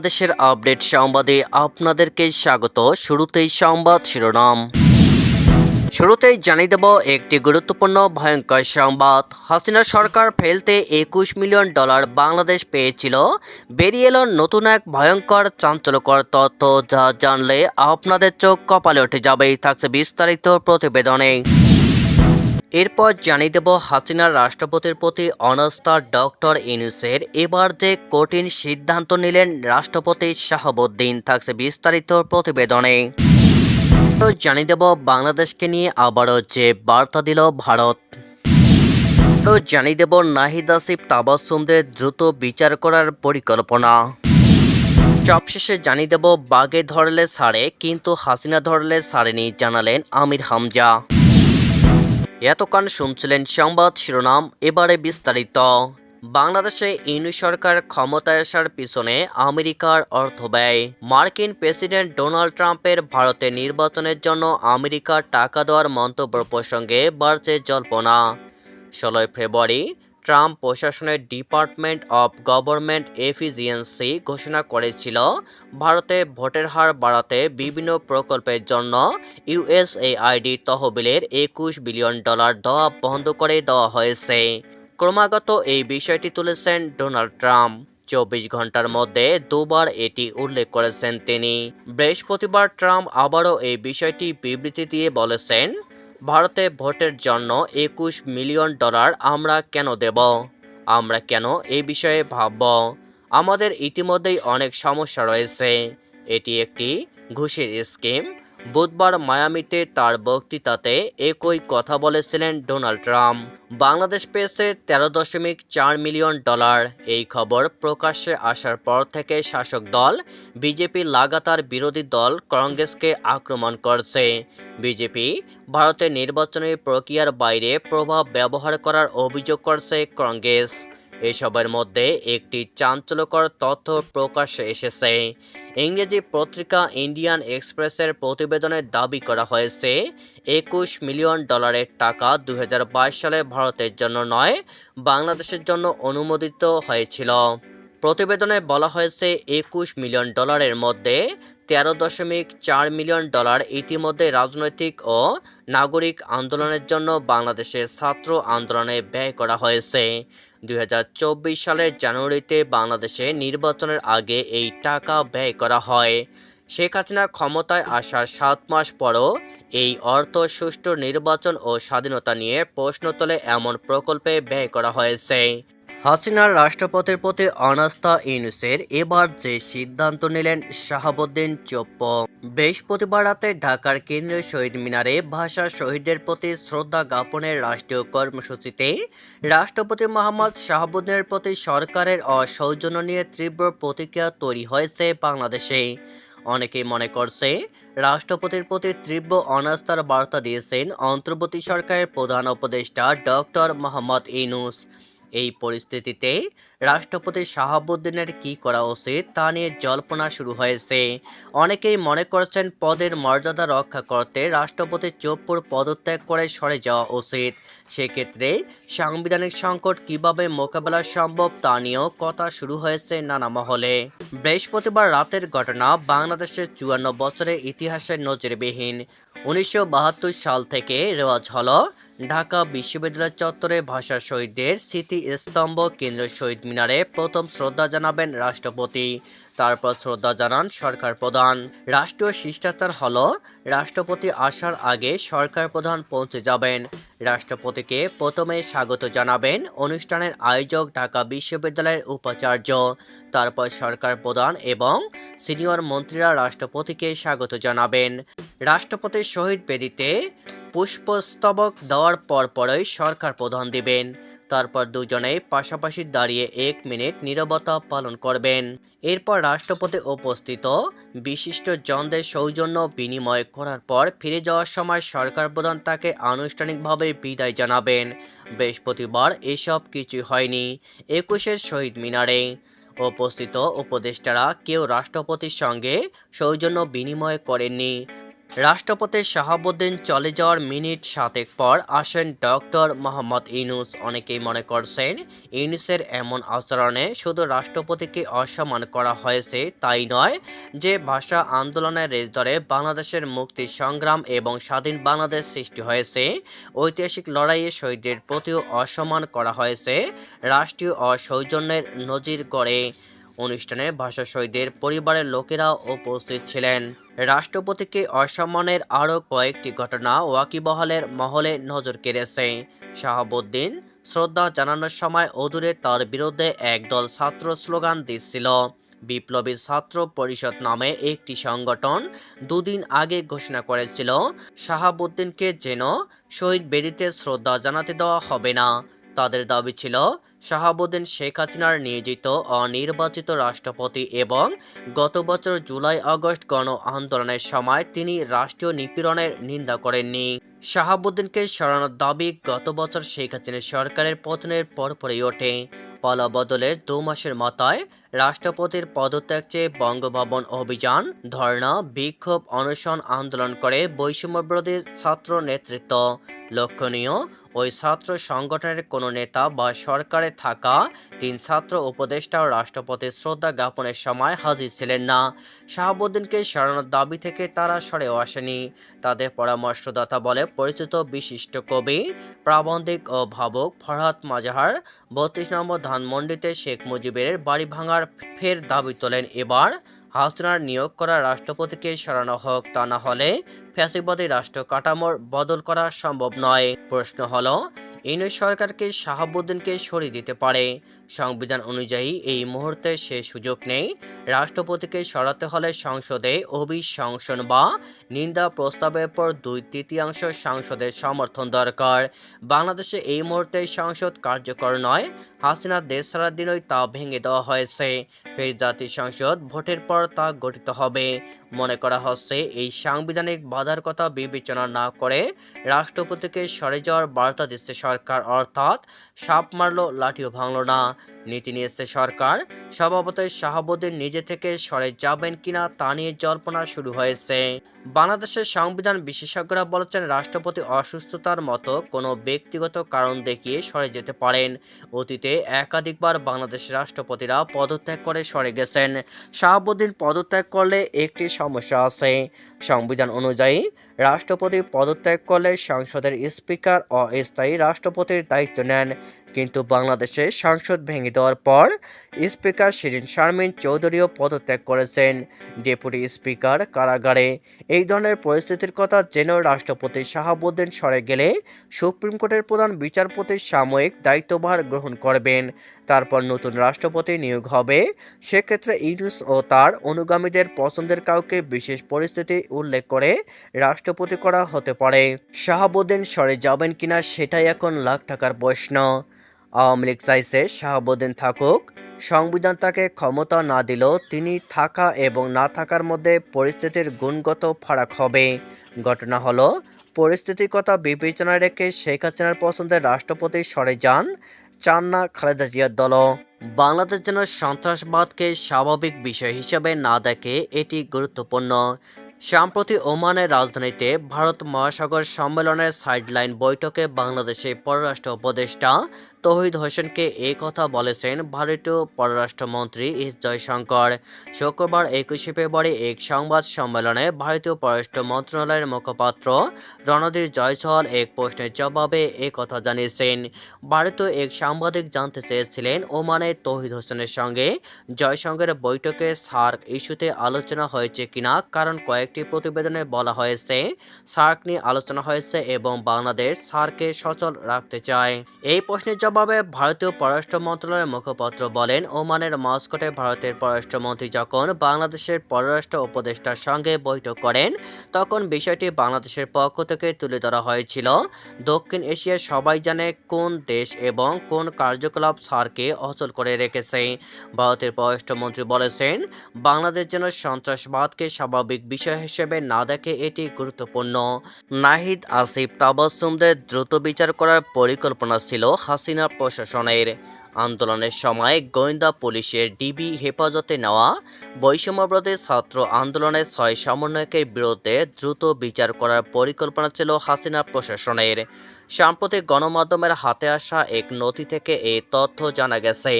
বাংলাদেশের আপডেট সংবাদে আপনাদেরকে স্বাগত। শুরুতেই সংবাদ শিরোনাম। শুরুতেই জানিয়ে দেব একটি গুরুত্বপূর্ণ ভয়ঙ্কর সংবাদ। হাসিনা সরকার ফেলতে একুশ মিলিয়ন ডলার বাংলাদেশ পেয়েছিল। বেরিয়ে এলো নতুন এক ভয়ঙ্কর চাঞ্চল্যকর তথ্য, যা জানলে আপনাদের চোখ কপালে উঠে যাবেই, থাকছে বিস্তারিত প্রতিবেদনে। এরপর জানিয়ে দেব হাসিনার রাষ্ট্রপতির প্রতি অনাস্থা ডক্টর ইনুসের এবার যে কঠিন সিদ্ধান্ত নিলেন রাষ্ট্রপতি শাহাবুদ্দিন, থাকছে বিস্তারিত প্রতিবেদনে। জানিয়ে দেব বাংলাদেশকে নিয়ে আবারও যে বার্তা দিল ভারত। তো জানিয়ে দেব নাহিদ আসিফ তাবাসুমদের দ্রুত বিচার করার পরিকল্পনা। সবশেষে জানিয়ে দেব বাগে ধরলে সারে, কিন্তু হাসিনা ধরলে সারেনি, জানালেন আমির হামজা। এতক্ষণ শুনছিলেন সংবাদ শিরোনাম, এবারে বিস্তারিত। বাংলাদেশে ইউনি সরকার ক্ষমতায় আসার পিছনে আমেরিকার অর্থ ব্যয়। মার্কিন প্রেসিডেন্ট ডোনাল্ড ট্রাম্পের ভারতে নির্বাচনের জন্য আমেরিকার টাকা দেওয়ার মন্তব্য প্রসঙ্গে বাড়ছে জল্পনা। ষোলোই ফেব্রুয়ারি ট্রাম্প প্রশাসনের ডিপার্টমেন্ট অফ গভর্নমেন্ট এফিজিয়েন্সি ঘোষণা করেছিল, ভারতে ভোটের হার বাড়াতে বিভিন্ন প্রকল্পের জন্য ইউএসএআইডি তহবিলের একুশ বিলিয়ন ডলার দেওয়া বন্ধ করে দেওয়া হয়েছে। ক্রমাগত এই বিষয়টি তুলেছেন ডোনাল্ড ট্রাম্প। চব্বিশ ঘণ্টার মধ্যে দুবার এটি উল্লেখ করেছেন তিনি। বৃহস্পতিবার ট্রাম্প আবারও এই বিষয়টি বিবৃতি দিয়ে বলেছেন ভারতে ভোটের জন্য একুশ মিলিয়ন ডলার আমরা কেন দেব? আমরা কেন এই বিষয়ে ভাবব? আমাদের ইতিমধ্যেই অনেক সমস্যা রয়েছে। এটি একটি ঘুষের স্কিম। বুধবার মায়ামিতে তার বক্তৃতাতে একই কথা বলেছিলেন ডোনাল্ড ট্রাম্প। বাংলাদেশ পেয়েছে তেরো দশমিক চার মিলিয়ন ডলার। এই খবর প্রকাশ্যে আসার পর থেকে শাসক দল, বিজেপি লাগাতার বিরোধী দল কংগ্রেসকে আক্রমণ করছে। বিজেপি ভারতের নির্বাচনী প্রক্রিয়ার বাইরে প্রভাব ব্যবহার করার অভিযোগ করছে কংগ্রেস। এসবের মধ্যে একটি চাঞ্চল্যকর তথ্য প্রকাশ্যে এসেছে। ইংরেজি পত্রিকা ইন্ডিয়ান এক্সপ্রেসের প্রতিবেদনে দাবি করা হয়েছে, একুশ মিলিয়ন ডলারের টাকা দু হাজার বাইশ সালে ভারতের জন্য নয়, বাংলাদেশের জন্য অনুমোদিত হয়েছিল। প্রতিবেদনে বলা হয়েছে, একুশ মিলিয়ন ডলারের মধ্যে তেরো দশমিক চার মিলিয়ন ডলার ইতিমধ্যে রাজনৈতিক ও নাগরিক আন্দোলনের জন্য বাংলাদেশের ছাত্র আন্দোলনে ব্যয় করা হয়েছে। দুই হাজার চব্বিশ সালের জানুয়ারিতে বাংলাদেশে নির্বাচনের আগে এই টাকা ব্যয় করা হয়। শেখ হাসিনা ক্ষমতায় আসার সাত মাস পরও এই অর্থ সুষ্ঠু নির্বাচন ও স্বাধীনতা নিয়ে প্রশ্ন তোলে এমন প্রকল্পে ব্যয় করা হয়েছে। হাসিনার রাষ্ট্রপতির প্রতি অনাস্থা ইউনুসের এবার যে সিদ্ধান্ত নিলেন শাহাবুদ্দিন চোপ্প। বৃহস্পতিবার রাতে ঢাকার কেন্দ্রীয় শহীদ মিনারে ভাষা শহীদদের প্রতি শ্রদ্ধা জ্ঞাপনের রাষ্ট্রীয় কর্মসূচিতে রাষ্ট্রপতি মোহাম্মদ শাহাবুদ্দিনের প্রতি সরকারের অসৌজন্য নিয়ে তীব্র প্রতিক্রিয়া তৈরি হয়েছে বাংলাদেশে। অনেকেই মনে করছে, রাষ্ট্রপতির প্রতি তীব্র অনাস্থার বার্তা দিয়েছেন অন্তর্বর্তী সরকারের প্রধান উপদেষ্টা ডক্টর মোহাম্মদ ইনুস এই পরিস্থিতিতে রাষ্ট্রপতি শাহাবুদ্দিনের কি করা উচিত তা নিয়ে জল্পনা শুরু হয়েছে। অনেকেই মনে করছেন পদের মর্যাদা রক্ষা করতে রাষ্ট্রপতি চোপ্পুর পদত্যাগ করে সরে যাওয়া উচিত। সেক্ষেত্রে সাংবিধানিক সংকট কীভাবে মোকাবেলা সম্ভব তা নিয়েও কথা শুরু হয়েছে নানা মহলে। বৃহস্পতিবার রাতের ঘটনা বাংলাদেশের চুয়ান্ন বছরের ইতিহাসের নজিরবিহীন। উনিশশো সাল থেকে রেওয়াজ হলো ঢাকা বিশ্ববিদ্যালয় চত্বরে ভাষা শহীদদের স্মৃতি স্তম্ভ কেন্দ্র শহীদ মিনারে প্রথম শ্রদ্ধা জানাবেন রাষ্ট্রপতি। তারপর শ্রদ্ধা জানান সরকার প্রধান। রাষ্ট্রীয় শিষ্টাচার হল, রাষ্ট্রপতি আসার আগে সরকার প্রধান পৌঁছে যাবেন। রাষ্ট্রপতিকে প্রথমে স্বাগত জানাবেন অনুষ্ঠানের আয়োজক ঢাকা বিশ্ববিদ্যালয়ের উপাচার্য। তারপর সরকার প্রধান এবং সিনিয়র মন্ত্রীরা রাষ্ট্রপতিকে স্বাগত জানাবেন। রাষ্ট্রপতির শহীদ বেদিতে পুষ্পস্তবক দেওয়ার পর পরই সরকার প্রধান দিবেন। তারপর দুজনেই পাশাপাশি দাঁড়িয়ে এক মিনিট নীরবতা পালন করবেন। এরপর রাষ্ট্রপতি উপস্থিত, বিশিষ্ট জনদের সৌজন্য বিনিময় করার পর ফিরে যাওয়ার সময় সরকার প্রধান তাকে আনুষ্ঠানিকভাবে বিদায় জানাবেন। বৃহস্পতিবার এসব কিছু হয়নি, একুশের শহীদ মিনারে। উপস্থিত উপদেষ্টারা কেউ রাষ্ট্রপতির সঙ্গে সৌজন্য বিনিময় করেননি। রাষ্ট্রপতি শাহাবুদ্দিন চলে যাওয়ার মিনিট সাতেক পর আসেন ডক্টর মোহাম্মদ ইউনুস। অনেকেই মনে করছেন, ইউনুসের এমন আচরণে শুধু রাষ্ট্রপতিকে অসম্মান করা হয়েছে তাই নয়, যে ভাষা আন্দোলনের রেশ ধরে বাংলাদেশের মুক্তি, সংগ্রাম এবং স্বাধীন বাংলাদেশ সৃষ্টি হয়েছে, ঐতিহাসিক লড়াইয়ে শহীদদের প্রতিও অসম্মান করা হয়েছে, রাষ্ট্রীয় অসৌজন্যের নজির গড়ে। অনুষ্ঠানে ভাষা শহীদদের পরিবারের লোকেরা উপস্থিত ছিলেন। রাষ্ট্রপতিকে অসম্মানের আরও কয়েকটি ঘটনা ওয়াকিবহালের মহলে নজর কেড়েছে। শাহাবুদ্দিন শ্রদ্ধা জানানোর সময় অদূরে তার বিরুদ্ধে একদল ছাত্র স্লোগান দিচ্ছিল। বিপ্লবী ছাত্র পরিষদ নামে একটি সংগঠন দুদিন আগে ঘোষণা করেছিল, শাহাবুদ্দিনকে যেন শহীদ বেদিতে শ্রদ্ধা জানাতে দেওয়া হবে না। তাদের দাবি ছিল, শাহাবুদ্দিন শেখ হাসিনার নিয়োজিত অনির্বাচিত রাষ্ট্রপতি এবং গত বছর জুলাই আগস্ট গণ আন্দোলনের সময় তিনি রাষ্ট্রীয় নিপীড়নের নিন্দা করেননি। শাহাবুদ্দিনকে সরানোর দাবি গত বছর শেখ হাসিনা সরকারের পতনের পরপরই ওঠে। পালা বদলের দু মাসের মাথায় রাষ্ট্রপতির পদত্যাগ চেয়ে বঙ্গভবন অভিযান, ধর্ণা, বিক্ষোভ, অনশন, আন্দোলন করে বৈষম্যবিরোধী ছাত্র নেতৃত্ব। লক্ষণীয় ওই ছাত্র সংগঠনের কোনো নেতা বা সরকারে থাকা তিন ছাত্র উপদেষ্টা ও রাষ্ট্রপতির শ্রদ্ধা জ্ঞাপনের সময় হাজির ছিলেন না। শাহাবুদ্দিনকে সরানোর দাবি থেকে তারা সরেও আসেনি। তাদের পরামর্শদাতা বলে পরিচিত বিশিষ্ট কবি, প্রাবন্ধিক ও ভাবক ফরহাদ মাজাহার বত্রিশ নম্বর ধানমন্ডিতে শেখ মুজিবের বাড়ি ভাঙার ফের দাবি তোলেন। এবার হাসিনার নিয়োগ করা রাষ্ট্রপতিকে সরানো হোক তা না হলে ফ্যাসিবাদী রাষ্ট্র কাঠামোর বদল করা সম্ভব নয়। প্রশ্ন হল ইউনিট সরকারকে শাহাবুদ্দিনকে সরিয়ে দিতে পারে? সংবিধান অনুযায়ী এই মুহূর্তে সে সুযোগ নেই। রাষ্ট্রপতিকে সরাতে হলে সংসদে অভিশংসন বা নিন্দা প্রস্তাবের পর দুই তৃতীয়াংশ সংসদের সমর্থন দরকার। বাংলাদেশে এই মুহূর্তে সংসদ কার্যকর নয়। হাসিনা দেশ ছাড়ার দিনই তা ভেঙে দেওয়া হয়েছে। ফের জাতীয় সংসদ ভোটের পর তা গঠিত হবে। মনে করা হচ্ছে এই সাংবিধানিক বাধার কথা বিবেচনা না করে রাষ্ট্রপতিকে সরে যাওয়ার বার্তা দিচ্ছে সরকার, অর্থাৎ সাপ মারলো, লাঠিও ভাঙল না। নীতি নিয়েছে সরকার। স্বভাবতই শাহাবুদ্দিন নিজে থেকে সরে যাবেন কিনা তা নিয়ে জল্পনা শুরু হয়েছে। বাংলাদেশের সংবিধান বিশেষজ্ঞরা বলেছেন রাষ্ট্রপতি অসুস্থতার মতো কোনো ব্যক্তিগত কারণ দেখিয়ে সরে যেতে পারেন। অতীতে একাধিকবার বাংলাদেশের রাষ্ট্রপতিরা পদত্যাগ করে সরে গেছেন। শাহাবুদ্দিন পদত্যাগ করলে একটি সমস্যা আছে। সংবিধান অনুযায়ী, রাষ্ট্রপতি পদত্যাগ করলে সংসদের স্পিকার অস্থায়ী রাষ্ট্রপতির দায়িত্ব নেন। কিন্তু বাংলাদেশে সংসদ ভেঙে দেওয়ার পর স্পিকার শিরিন শারমিন চৌধুরীও পদত্যাগ করেছেন। ডেপুটি স্পিকার কারাগারে এই ধরনের পরিস্থিতির কথা জেনেও রাষ্ট্রপতি শাহাবুদ্দিন সরে গেলে সুপ্রিম কোর্টের প্রধান বিচারপতি সাময়িক দায়িত্বভার গ্রহণ করবেন। তারপর নতুন রাষ্ট্রপতি নিয়োগ হবে। সেক্ষেত্রে ইউনুস ও তার অনুগামীদের পছন্দের কাউকে বিশেষ পরিস্থিতি উল্লেখ করে রাষ্ট্রপতি করা হতে পারে। শাহাবুদ্দিন সরে যাবেন কিনা সেটাই এখন লাখ টাকার প্রশ্ন। আওয়ামী লীগ চাইছে শাহাবুদ্দিন থাকুক। সংবিধান তাকে ক্ষমতা না দিলেও তিনি থাকা এবং না থাকার মধ্যে পরিস্থিতির গুণগত ফারাক হবে। ঘটনা হলো পরিস্থিতির কথা বিবেচনায় রেখে শেখ হাসিনার পছন্দের রাষ্ট্রপতি সরে যান চান না খালেদা জিয়ার দলও বাংলাদেশ যেন সন্ত্রাসবাদকে স্বাভাবিক বিষয় হিসেবে না দেখে এটি গুরুত্বপূর্ণ। সম্প্রতি ওমানের রাজধানীতে ভারত মহাসাগর সম্মেলনের সাইডলাইন বৈঠকে বাংলাদেশের পররাষ্ট্র উপদেষ্টা তহিদ হোসেনকে এই কথা বলেছেন ভারতীয় পররাষ্ট্রমন্ত্রী এস জয়শঙ্কর। শুক্রবার একুশে ফেব্রুয়ারি এক সংবাদ সম্মেলনে ভারতীয় পররাষ্ট্র মন্ত্রণালয়ের মুখপাত্র রণধীর জয়সওয়াল এক প্রশ্নের জবাবে এ কথা জানিয়েছেন। ভারতীয় এক সাংবাদিক জানতে চেয়েছিলেন ওমানের তহিদ হোসেনের সঙ্গে জয়শঙ্করের বৈঠকে সার্ক ইস্যুতে আলোচনা হয়েছে কিনা, কারণ কয়েকটি প্রতিবেদনে বলা হয়েছে সার্ক নিয়ে আলোচনা হয়েছে এবং বাংলাদেশ সার্ককে সচল রাখতে চায়। এই প্রশ্নের ভারতীয় পররাষ্ট্র মন্ত্রণালয়ের মুখপাত্র বলেন, ওমানের মস্কোটে ভারতের পররাষ্ট্রমন্ত্রী যখন বাংলাদেশের পররাষ্ট্র উপদেষ্টার সঙ্গে বৈঠক করেন, তখন বিষয়টি বাংলাদেশের পক্ষ থেকে তুলে ধরা হয়েছিল। দক্ষিণ এশিয়ার সবাই জানে কোন দেশ এবং কোন কার্যকলাপ সার্কে অচল করে রেখেছে। ভারতের পররাষ্ট্রমন্ত্রী বলেছেন, বাংলাদেশ যেন সন্ত্রাসবাদকে স্বাভাবিক বিষয় হিসেবে না দেখে এটি গুরুত্বপূর্ণ। নাহিদ আসিফ তাবাসুমদের দ্রুত বিচার করার পরিকল্পনা ছিল হাসিনা প্রশাসনের আন্দোলনের সময় গোয়েন্দা পুলিশের ডিবি হেফাজতে নেওয়া বৈষম্যবিরোধী ছাত্র আন্দোলনের ছয় সমন্বয়কের বিরুদ্ধে দ্রুত বিচার করার পরিকল্পনা ছিল হাসিনা প্রশাসনের। সাম্প্রতিক গণমাধ্যমের হাতে আসা এক নথি থেকে এই তথ্য জানা গেছে।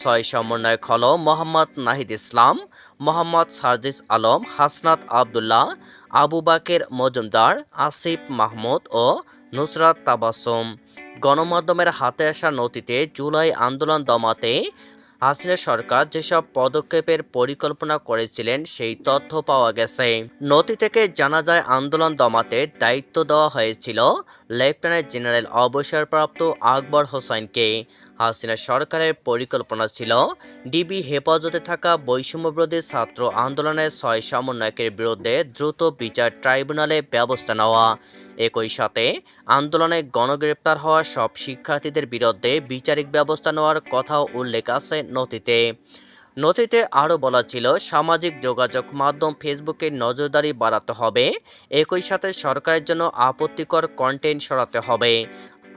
ছয় সমন্বয়ক হল মোহাম্মদ নাহিদ ইসলাম, মোহাম্মদ সার্জিস আলম, হাসনাত আবদুল্লাহ, আবু বাকের মজুমদার, আসিফ মাহমুদ ও নুসরাত তাবাসুম। গণমাধ্যমের হাতে আসা নথিতে জুলাই আন্দোলন দমাতে হাসিনা সরকার যেসব পদক্ষেপের পরিকল্পনা করেছিলেন, সেই তথ্য পাওয়া গেছে। নথি থেকে জানা যায়, আন্দোলন দমাতে দায়িত্ব দেওয়া হয়েছিল লেফটেন্যান্ট জেনারেল অবসরপ্রাপ্ত আকবর হোসেনকে। হাসিনা সরকারের পরিকল্পনা ছিল ডিবি হেফাজতে থাকা বৈষম্যবিরোধী ছাত্র আন্দোলনের ছয় সমন্বয়কের বিরুদ্ধে দ্রুত বিচার ট্রাইব্যুনালে ব্যবস্থা নেওয়া। একই সাথে আন্দোলনে গণগ্রেপ্তার হওয়া সব শিক্ষার্থীদের বিরুদ্ধে বিচারিক ব্যবস্থা নেওয়ার কথাও উল্লেখ আছে নথিতে। নথিতে আরও বলা ছিল, সামাজিক যোগাযোগ মাধ্যম ফেসবুকে নজরদারি বাড়াতে হবে, একই সাথে সরকারের জন্য আপত্তিকর কন্টেন্ট সরাতে হবে।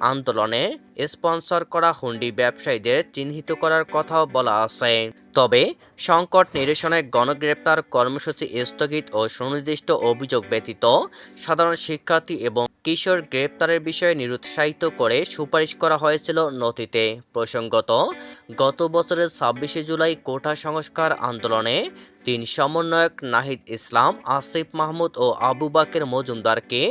আন্দোলনে স্পন্সর করা হুন্ডি ব্যবসায়ীদের চিহ্নিত করার কথাও বলা আছে। তবে সংকট নিরসনে গণগ্রেপ্তার কর্মসূচি স্থগিত ও সুনির্দিষ্ট অভিযোগ ব্যতীত সাধারণ শিক্ষার্থী এবং কিশোর গ্রেপ্তারের বিষয়ে নিরুৎসাহিত করে সুপারিশ করা হয়েছিল নথিতে। প্রসঙ্গত, গত বছরের ছাব্বিশে জুলাই কোটা সংস্কার আন্দোলনে তিন সমন্বয়ক নাহিদ ইসলাম, আসিফ মাহমুদ ও আবু বাকের মজুমদারকে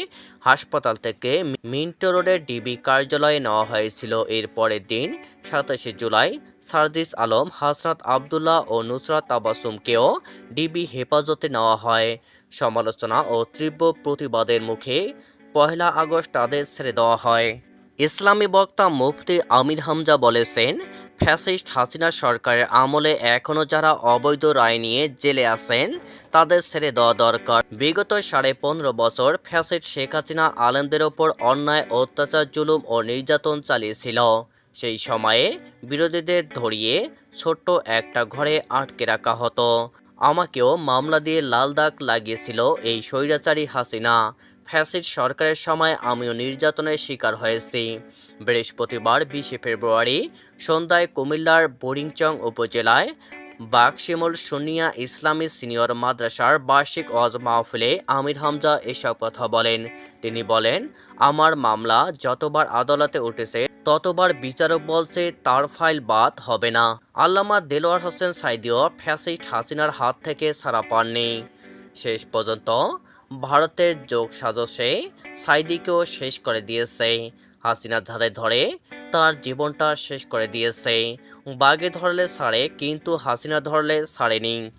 হাসপাতাল থেকে মিন্টো রোডের ডিবি কার্যালয়ে নেওয়া হয়েছিল। এর পরের দিন, সাতাশে জুলাই, সার্জিস আলম, হাসনাত আবদুল্লাহ ও নুসরাত আবাসুমকেও ডিবি হেফাজতে নেওয়া হয়। সমালোচনা ও তীব্র প্রতিবাদের মুখে পহেলা আগস্ট তাদের ছেড়ে দেওয়া হয়। ইসলামী বক্তা মুফতি আমির হামজা বলেছেন, ফ্যাসিস্ট হাসিনা সরকারের আমলে এখনও যারা অবৈধ রায় নিয়ে জেলে আছেন, তাদের ছেড়ে দেওয়া দরকার। বিগত সাড়ে পনেরো বছর ফ্যাসিস্ট শেখ হাসিনা আলেমদের ওপর অন্যায়, অত্যাচার, জুলুম ও নির্যাতন চালিয়েছিল। সেই সময়ে বিরোধীদের ধরিয়ে ছোট্ট একটা ঘরে আটকে রাখা হতো। আমাকেও মামলা দিয়ে লাল দাগ লাগিয়েছিল এই স্বৈরাচারী হাসিনা। ফ্যাসিড সরকারের সময় আমিও নির্যাতনের শিকার হয়েছি। বৃহস্পতিবার বিশে ফেব্রুয়ারি সন্ধ্যায় কুমিল্লার বোরিংচং উপজেলায় বাকশিমুল সুনিয়া ইসলামী সিনিয়র মাদ্রাসার বার্ষিক ওয়াজ মাহফিলে আমির হামজা এসব কথা বলেন। তিনি বলেন, আমার মামলা যতবার আদালতে উঠেছে, ততবার বিচারক বলছে তার ফাইল বাদ হবে না। আল্লামা দেলোয়ার হোসেন সাইদিও ফ্যাসিস্ট হাসিনার হাত থেকে ছাড়া পাননি। শেষ পর্যন্ত ভারতের যোগ সাজসে সাইদিকেও শেষ করে দিয়েছে। হাসিনা ধারে ধরে তার জীবনটা শেষ করে দিয়েছে। বাগে ধরলে সারে, কিন্তু হাসিনা ধরলে ছাড়েনি